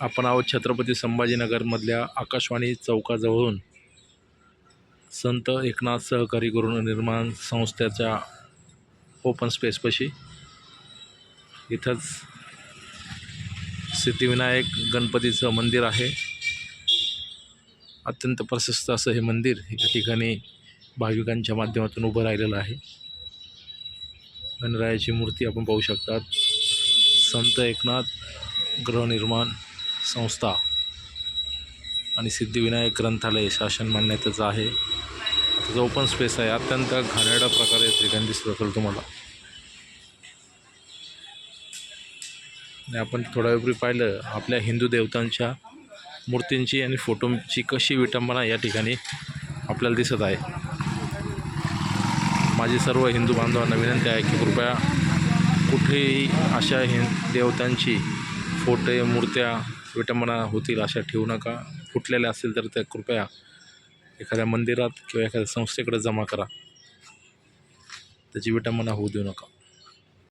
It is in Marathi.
आपण आहोत छत्रपती संभाजीनगरमधल्या आकाशवाणी चौकाजवळून. संत एकनाथ सहकारी गृहनिर्माण संस्थेच्या ओपन स्पेसपाशी इथंच सिद्धिविनायक गणपतीचं मंदिर आहे. अत्यंत प्रशस्त असं हे मंदिर या ठिकाणी भाविकांच्या माध्यमातून उभं राहिलेलं आहे. गणरायाची मूर्ती आपण पाहू शकतात. संत एकनाथ गृहनिर्माण संस्था आणि सिद्धिविनायक ग्रंथालय शासन मान्यतेचं आहे. त्याचं ओपन स्पेस आहे अत्यंत घाणेरडा प्रकारे या ठिकाणी दिसत असेल तुम्हाला. आणि आपण थोड्या वेळपूर्वी पाहिलं आपल्या हिंदू देवतांच्या मूर्तींची आणि फोटोंची कशी विटंबना या ठिकाणी आपल्याला दिसत आहे. माझी सर्व हिंदू बांधवांना विनंती आहे की कृपया कुठेही अशा हिं देवतांची फोटे मूर्त्या विटंबना होतील अशा ठेवू नका. फुटलेल्या असतील तर त्या कृपया एखाद्या मंदिरात किंवा एखाद्या संस्थेकडे जमा करा. त्याची विटंबना होऊ देऊ नका.